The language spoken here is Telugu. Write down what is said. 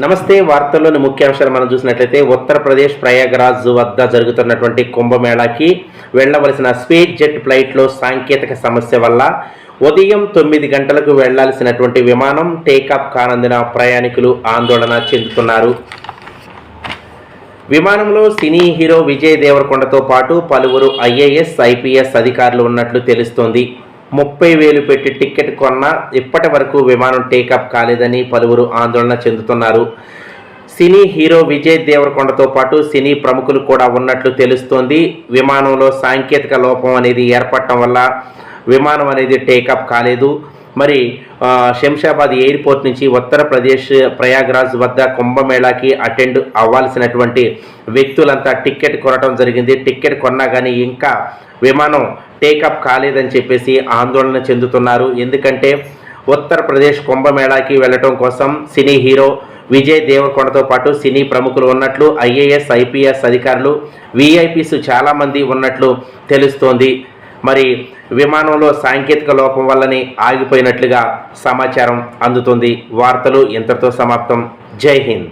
నమస్తే వార్తల్లోని ముఖ్యాంశాలు మనం చూసినట్లయితే ఉత్తరప్రదేశ్ ప్రయాగరాజ్ వద్ద జరుగుతున్నటువంటి కుంభమేళాకి వెళ్ళవలసిన స్పేస్ జెట్ ఫ్లైట్లో సాంకేతిక సమస్య వల్ల ఉదయం తొమ్మిది గంటలకు వెళ్ళాల్సినటువంటి విమానం టేకాఫ్ కానందున ప్రయాణికులు ఆందోళన చెందుతున్నారు. విమానంలో సినీ హీరో విజయ్ దేవరకొండతో పాటు పలువురు ఐఏఎస్ ఐపీఎస్ అధికారులు ఉన్నట్లు తెలుస్తోంది. ముప్పై వేలు పెట్టి టికెట్ కొన్నా ఇప్పటి వరకు విమానం టేకప్ కాలేదని పలువురు ఆందోళన చెందుతున్నారు. సినీ హీరో విజయ్ దేవరకొండతో పాటు సినీ ప్రముఖులు కూడా ఉన్నట్లు తెలుస్తోంది. విమానంలో సాంకేతిక లోపం అనేది ఏర్పడటం వల్ల విమానం అనేది టేకప్ కాలేదు. మరి శంషాబాద్ ఎయిర్పోర్ట్ నుంచి ఉత్తరప్రదేశ్ ప్రయాగ్రాజ్ వద్ద కుంభమేళాకి అటెండ్ అవ్వాల్సినటువంటి వ్యక్తులంతా టికెట్ కొనడం జరిగింది. టిక్కెట్ కొన్నా కానీ ఇంకా విమానం టేకప్ కాలేదని చెప్పేసి ఆందోళన చెందుతున్నారు. ఎందుకంటే ఉత్తరప్రదేశ్ కుంభమేళాకి వెళ్ళటం కోసం సినీ హీరో విజయ్ దేవరకొండతో పాటు సినీ ప్రముఖులు ఉన్నట్లు ఐఏఎస్ ఐపీఎస్ అధికారులు విఐపీస్ చాలామంది ఉన్నట్లు తెలుస్తోంది. మరి విమానంలో సాంకేతిక లోపం వల్లనే ఆగిపోయినట్లుగా సమాచారం అందుతుంది. వార్తలు ఇంతటితో సమాప్తం. జై హింద్.